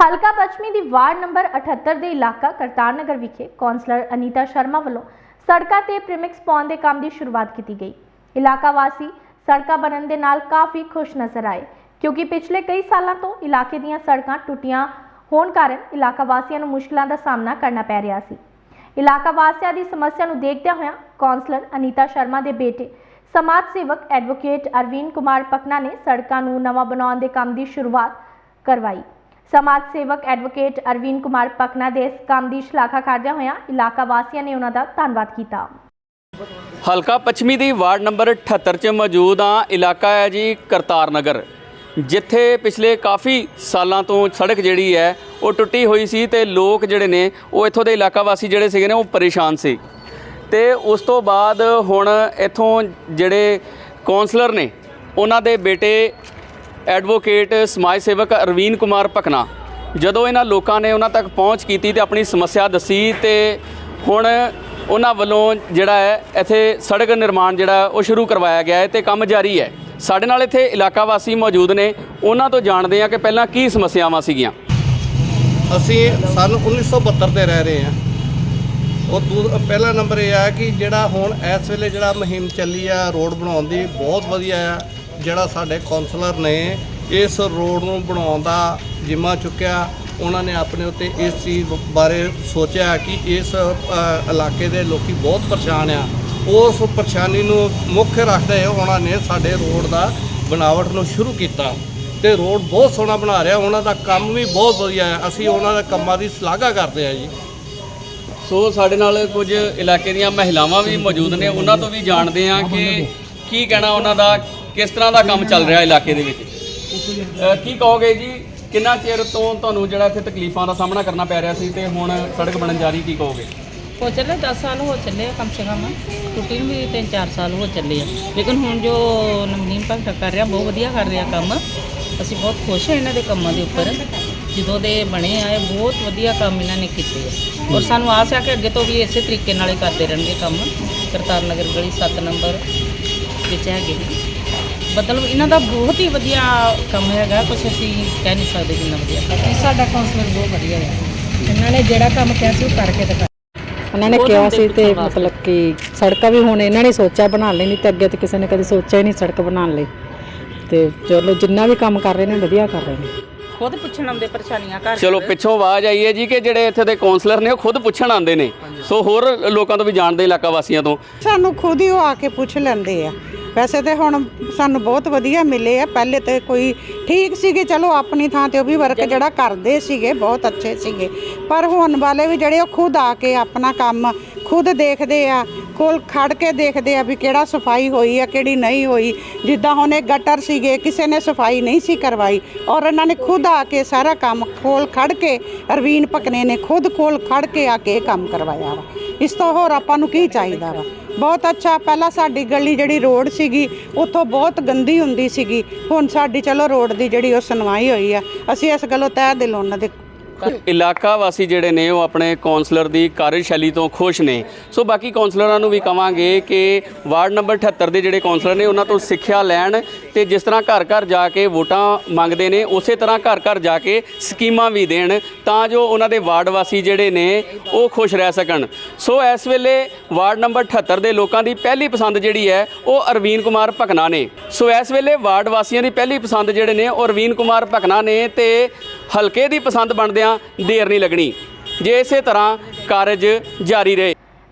ਹਲਕਾ ਪੱਛਮੀ ਦੀ ward number 78 ਦੇ ਇਲਾਕਾ ਕਰਤਾਰ ਨਗਰ ਵਿਖੇ ਕੌਂਸਲਰ ਅਨੀਤਾ ਸ਼ਰਮਾ ਵੱਲੋਂ ਸੜਕਾਂ ਤੇ ਪ੍ਰੀਮਿਕਸ ਪਾਉਣ ਦੇ ਕੰਮ ਦੀ ਸ਼ੁਰੂਆਤ ਕੀਤੀ ਗਈ। ਇਲਾਕਾ ਵਾਸੀ ਸੜਕਾਂ ਬਣਨ ਦੇ ਨਾਲ ਕਾਫੀ ਖੁਸ਼ ਨਜ਼ਰ ਆਏ, ਕਿਉਂਕਿ ਪਿਛਲੇ ਕਈ ਸਾਲਾਂ ਤੋਂ ਇਲਾਕੇ ਦੀਆਂ ਸੜਕਾਂ ਟੁੱਟੀਆਂ ਹੋਣ ਕਾਰਨ ਇਲਾਕਾ ਵਾਸੀਆਂ ਨੂੰ ਮੁਸ਼ਕਲਾਂ ਦਾ ਸਾਹਮਣਾ ਕਰਨਾ ਪੈ ਰਿਹਾ ਸੀ। ਇਲਾਕਾ ਵਾਸੀਆਂ ਦੀ ਸਮੱਸਿਆ ਨੂੰ ਦੇਖਦਿਆਂ ਹੋਇਆਂ ਕੌਂਸਲਰ ਅਨੀਤਾ ਸ਼ਰਮਾ ਦੇ ਬੇਟੇ ਸਮਾਜ ਸੇਵਕ ਐਡਵੋਕੇਟ ਅਰਵਿੰਦ ਕੁਮਾਰ ਪਕਨਾ ਨੇ ਸੜਕਾਂ ਨੂੰ ਨਵਾਂ ਬਣਾਉਣ ਦੇ ਕੰਮ ਦੀ ਸ਼ੁਰੂਆਤ ਕਰਵਾਈ। ਸਮਾਜ ਸੇਵਕ ਐਡਵੋਕੇਟ ਅਰਵਿੰਦ ਕੁਮਾਰ ਪਕਨਾ ਦੇ ਇਸ ਕੰਮ ਦੀ ਸ਼ਲਾਘਾ ਕਰਦਿਆਂ ਹੋਇਆਂ ਇਲਾਕਾ ਵਾਸੀਆਂ ਨੇ ਉਹਨਾਂ ਦਾ ਧੰਨਵਾਦ ਕੀਤਾ। ਹਲਕਾ ਪੱਛਮੀ ਦੀ ਵਾਰਡ ਨੰਬਰ 78 'ਚ ਮੌਜੂਦ ਆ ਇਲਾਕਾ ਹੈ ਜੀ ਕਰਤਾਰ ਨਗਰ, ਜਿੱਥੇ ਪਿਛਲੇ ਕਾਫੀ ਸਾਲਾਂ ਤੋਂ ਸੜਕ ਜਿਹੜੀ ਹੈ, ਉਹ ਟੁੱਟੀ ਹੋਈ ਸੀ ਤੇ ਲੋਕ ਜਿਹੜੇ ਨੇ, ਉਹ ਇੱਥੋਂ ਦੇ ਇਲਾਕਾ ਵਾਸੀ ਜਿਹੜੇ ਸੀਗੇ ਨੇ, ਉਹ ਪਰੇਸ਼ਾਨ ਸੀ। ਤੇ ਉਸ ਤੋਂ ਬਾਅਦ ਹੁਣ ਇੱਥੋਂ ਜਿਹੜੇ ਕੌਂਸਲਰ ਨੇ, ਉਹਨਾਂ ਦੇ ਬੇਟੇ ਐਡਵੋਕੇਟ ਸਮਾਜ ਸੇਵਕ ਅਰਵੀਨ ਕੁਮਾਰ ਭਕਨਾ, ਜਦੋਂ ਇਹਨਾਂ ਲੋਕਾਂ ਨੇ ਉਹਨਾਂ ਤੱਕ ਪਹੁੰਚ ਕੀਤੀ ਤੇ ਆਪਣੀ ਸਮੱਸਿਆ ਦੱਸੀ ਤੇ ਹੁਣ ਉਹਨਾਂ ਵੱਲੋਂ ਜਿਹੜਾ ਹੈ, ਇੱਥੇ ਸੜਕ ਨਿਰਮਾਣ ਜਿਹੜਾ ਉਹ ਸ਼ੁਰੂ ਕਰਵਾਇਆ ਗਿਆ ਹੈ ਤੇ ਕੰਮ ਜਾਰੀ ਹੈ। ਸਾਡੇ ਨਾਲ ਇੱਥੇ ਇਲਾਕਾ ਵਾਸੀ ਮੌਜੂਦ ਨੇ, ਉਹਨਾਂ ਤੋਂ ਜਾਣਦੇ ਆ ਕਿ ਪਹਿਲਾਂ ਕੀ ਸਮੱਸਿਆਵਾਂ ਸੀਗੀਆਂ। ਅਸੀਂ ਸਨ 1972 ਤੇ ਰਹਿ ਰਹੇ ਹਾਂ। ਉਹ ਦੂ, ਪਹਿਲਾ ਨੰਬਰ ਇਹ ਆ ਕਿ ਜਿਹੜਾ ਹੁਣ ਇਸ ਵੇਲੇ ਜਿਹੜਾ ਮੁਹਿੰਮ ਚੱਲੀ ਆ, ਰੋਡ ਬਣਾਉਣ ਦੀ, ਬਹੁਤ ਵਧੀਆ ਆ। ਜਿਹੜਾ ਸਾਡੇ ਕਾਉਂਸਲਰ ਨੇ ਇਸ ਰੋਡ ਨੂੰ ਬਣਾਉਣ ਦਾ ਜਿੰਮਾ ਚੁੱਕਿਆ, ਉਹਨਾਂ ਨੇ ਆਪਣੇ ਉੱਤੇ ਇਸ ਚੀਜ਼ ਬਾਰੇ ਸੋਚਿਆ ਕਿ ਇਸ ਇਲਾਕੇ ਦੇ ਲੋਕੀ ਬਹੁਤ ਪਰੇਸ਼ਾਨ ਆ। ਉਸ ਪਰੇਸ਼ਾਨੀ ਨੂੰ ਮੁੱਖ ਰੱਖਦੇ ਉਹਨਾਂ ਨੇ ਸਾਡੇ ਰੋਡ ਦਾ ਬਣਾਵਟ ਨੂੰ ਸ਼ੁਰੂ ਕੀਤਾ ਤੇ ਰੋਡ ਬਹੁਤ ਸੋਹਣਾ ਬਣਾ ਰਿਹਾ, ਉਹਨਾਂ ਦਾ ਕੰਮ ਵੀ ਬਹੁਤ ਵਧੀਆ ਹੈ। ਅਸੀਂ ਉਹਨਾਂ ਦੇ ਕੰਮਾਂ ਦੀ ਸ਼ਲਾਘਾ ਕਰਦੇ ਹਾਂ ਜੀ। ਸੋ ਸਾਡੇ ਨਾਲ ਕੁਝ ਇਲਾਕੇ ਦੀਆਂ ਮਹਿਲਾਵਾਂ ਵੀ ਮੌਜੂਦ ਨੇ, ਉਹਨਾਂ ਤੋਂ ਵੀ ਜਾਣਦੇ ਹਾਂ ਕਿ ਕੀ ਕਹਿਣਾ ਉਹਨਾਂ ਦਾ ਕਿਸ ਤਰ੍ਹਾਂ ਦਾ ਕੰਮ ਚੱਲ ਰਿਹਾ ਇਲਾਕੇ ਦੇ ਵਿੱਚ? ਅ, ਕੀ ਕਹੋਗੇ ਜੀ? ਕਿੰਨਾ ਚਿਰ ਤੋਂ ਤੁਹਾਨੂੰ ਜਿਹੜਾ ਇੱਥੇ ਤਕਲੀਫਾਂ ਦਾ ਸਾਹਮਣਾ ਕਰਨਾ ਪੈ ਰਿਹਾ ਸੀ ਤੇ ਹੁਣ ਸੜਕ ਬਣਨ ਜਾ ਰਹੀ ਕੀ ਕਹੋਗੇ? ਹੋ ਚੱਲੇ 10 ਸਾਲ ਹੋ ਚੱਲੇ ਆ ਕਮ ਸੇ ਕਮ। ਟੁੱਟੀ ਨੂੰ ਵੀ 3-4 ਸਾਲ ਹੋ ਚੱਲੇ ਆ। ਲੇਕਿਨ ਹੁਣ ਜੋ ਨਵਨੀਤ ਭਗਤ ਕਰ ਰਿਹਾ ਬਹੁਤ ਵਧੀਆ ਕਰ ਰਿਹਾ ਕੰਮ। ਅਸੀਂ ਬਹੁਤ ਖੁਸ਼ ਹਾਂ ਇਹਨਾਂ ਦੇ ਕੰਮਾਂ ਦੇ ਉੱਪਰ। ਜਦੋਂ ਦੇ ਬਣੇ ਆ ਬਹੁਤ ਵਧੀਆ ਕੰਮ ਇਹਨਾਂ ਨੇ ਕੀਤੇ ਆ। ਔਰ ਸਾਨੂੰ ਆਸ ਹੈ ਕਿ ਅੱਗੇ ਤੋਂ ਵੀ ਇਸੇ ਤਰੀਕੇ ਨਾਲ ਹੀ ਕਰਦੇ ਰਹਿਣਗੇ ਕੰਮ। ਕਰਤਾਰ ਨਗਰ ਗਲੀ 7 ਨੰਬਰ ਵਿੱਚ ਹੈਗੇ ਨੇ। ਮਤਲਬ ਇਹਨਾਂ ਦਾ ਬਹੁਤ ਹੀ ਵਧੀਆ ਕੰਮ ਹੈਗਾ ਕੁਝ ਅਸੀਂ ਕਹਿ ਨਹੀਂ ਸਕਦੇ ਜਿੰਨਾ ਵਧੀਆ ਕਰਦੇ ਸਾਡਾ ਕਾਉਂਸਲਰ ਬਹੁਤ ਵਧੀਆ ਹੈ। ਇਹਨਾਂ ਨੇ ਜਿਹੜਾ ਕੰਮ ਕਿਹਾ ਸੀ ਉਹ ਕਰਕੇ ਦਿਖਾਇਆ ਉਹਨਾਂ ਨੇ ਕਿਹਾ ਸੀ ਤੇ। ਮਤਲਬ ਕਿ ਸੜਕਾਂ ਵੀ ਹੁਣ ਇਹਨਾਂ ਨੇ ਸੋਚਿਆ ਲਈ ਨਹੀਂ ਤੇ ਅੱਗੇ ਤੇ ਕਿਸੇ ਨੇ ਕਦੇ ਸੋਚਿਆ ਹੀ ਨਹੀਂ ਸੜਕ ਬਣਾਉਣ ਲਈ। ਤੇ ਚਲੋ ਜਿੰਨਾ ਵੀ ਕੰਮ ਕਰ ਰਹੇ ਨੇ ਵਧੀਆ ਕਰ ਰਹੇ ਨੇ। ਖੁਦ ਪੁੱਛਣ ਆਉਂਦੇ ਪਰੇਸ਼ਾਨੀਆਂ ਘਰ ਚਲੋ ਪਿੱਛੋਂ ਆਵਾਜ਼ ਆਈ ਹੈ ਜੀ ਕਿ ਜਿਹੜੇ ਇੱਥੇ ਦੇ ਕਾਉਂਸਲਰ ਨੇ ਉਹ ਖੁਦ ਪੁੱਛਣ ਆਉਂਦੇ ਨੇ। ਸੋ ਹੋਰ ਲੋਕਾਂ ਤੋਂ ਵੀ ਜਾਣਦੇ ਇਲਾਕਾ ਵਾਸੀਆਂ ਤੋਂ। ਸਾਨੂੰ ਖੁਦ ਹੀ ਉਹ ਆ ਕੇ ਪੁੱਛ ਲੈਂਦੇ ਆ। ਵੈਸੇ ਤੇ ਹੁਣ ਸਾਨੂੰ ਬਹੁਤ ਵਧੀਆ ਮਿਲੇ ਆ। ਪਹਿਲੇ ਤੇ ਕੋਈ ਠੀਕ ਸੀਗੇ, ਚਲੋ ਆਪਣੀ ਥਾਂ ਤੇ ਉਹ ਵੀ ਵਰਕ ਜਿਹੜਾ ਕਰਦੇ ਸੀਗੇ, ਬਹੁਤ ਅੱਛੇ ਸੀਗੇ। ਪਰ ਹੁਣ ਵਾਲੇ ਵੀ ਜਿਹੜੇ ਉਹ ਖੁਦ ਆ ਕੇ ਆਪਣਾ ਕੰਮ ਖੁਦ ਦੇਖਦੇ ਆ, ਕੋਲ ਖੜ ਕੇ ਦੇਖਦੇ ਆ ਵੀ ਕਿਹੜਾ ਸਫ਼ਾਈ ਹੋਈ ਆ, ਕਿਹੜੀ ਨਹੀਂ ਹੋਈ। ਜਿੱਦਾਂ ਹੁਣ ਇਹ ਗਟਰ ਸੀਗੇ, ਕਿਸੇ ਨੇ ਸਫ਼ਾਈ ਨਹੀਂ ਸੀ ਕਰਵਾਈ ਔਰ ਇਹਨਾਂ ਨੇ ਖੁਦ ਆ ਕੇ ਸਾਰਾ ਕੰਮ ਕੋਲ ਖੜ ਕੇ, ਅਰਵੀਨ ਪਕਨੇ ਨੇ ਖੁਦ ਖੋਲ ਖੜ ਕੇ ਆ ਕੇ ਇਹ ਕੰਮ ਕਰਵਾਇਆ ਵਾ। ਇਸ ਤੋਂ ਹੋਰ ਆਪਾਂ ਨੂੰ ਕੀ ਚਾਹੀਦਾ ਵਾ? ਬਹੁਤ ਅੱਛਾ, ਪਹਿਲਾਂ ਸਾਡੀ ਗਲੀ ਜਿਹੜੀ ਰੋਡ ਸੀਗੀ, ਉੱਥੋਂ ਬਹੁਤ ਗੰਦੀ ਹੁੰਦੀ ਸੀਗੀ। ਹੁਣ ਸਾਡੀ, ਚਲੋ ਰੋਡ ਦੀ ਜਿਹੜੀ ਉਹ ਸੁਣਵਾਈ ਹੋਈ ਆ, ਅਸੀਂ ਇਸ ਗੱਲੋਂ ਤਹਿ ਦਿਲ ਉਹਨਾਂ ਦੇ ਇਲਾਕਾ ਵਾਸੀ ਜਿਹੜੇ ਨੇ ਉਹ ਆਪਣੇ ਕਾਉਂਸਲਰ ਦੀ ਕਾਰਜਸ਼ੈਲੀ ਤੋਂ ਖੁਸ਼ ਨੇ। ਸੋ ਬਾਕੀ ਕਾਉਂਸਲਰਾਂ ਨੂੰ ਵੀ ਕਵਾਂਗੇ ਕਿ ਵਾਰਡ ਨੰਬਰ 78 ਦੇ ਜਿਹੜੇ ਕਾਉਂਸਲਰ ਨੇ, ਉਹਨਾਂ ਤੋਂ ਸਿੱਖਿਆ ਲੈਣ ਤੇ ਜਿਸ ਤਰ੍ਹਾਂ ਘਰ ਘਰ ਜਾ ਕੇ ਵੋਟਾਂ ਮੰਗਦੇ ਨੇ, ਉਸੇ ਤਰ੍ਹਾਂ ਘਰ ਘਰ ਜਾ ਕੇ ਸਕੀਮਾਂ ਵੀ ਦੇਣ ਤਾਂ ਜੋ ਉਹਨਾਂ ਦੇ ਵਾਰਡ ਵਾਸੀ ਜਿਹੜੇ ਨੇ ਉਹ ਖੁਸ਼ ਰਹਿ ਸਕਣ। ਸੋ ਇਸ ਵੇਲੇ ਵਾਰਡ ਨੰਬਰ 78 ਦੇ ਲੋਕਾਂ ਦੀ ਪਹਿਲੀ ਪਸੰਦ ਜਿਹੜੀ ਹੈ, ਉਹ ਅਰਵੀਨ ਕੁਮਾਰ ਭਕਨਾ ਨੇ। ਸੋ ਇਸ ਵੇਲੇ ਵਾਰਡ ਵਾਸੀਆਂ ਦੀ ਪਹਿਲੀ ਪਸੰਦ ਜਿਹੜੇ ਨੇ, ਉਹ ਅਰਵੀਨ ਕੁਮਾਰ ਭਕਨਾ ਨੇ ਤੇ ਹਲਕੇ ਦੀ ਪਸੰਦ ਬਣਦਿਆਂ ਦੇਰ ਨਹੀਂ ਲੱਗਣੀ। ਜੇ ਇਸੇ ਤਰ੍ਹਾਂ ਕਾਰਜ ਜਾਰੀ ਰਹੇ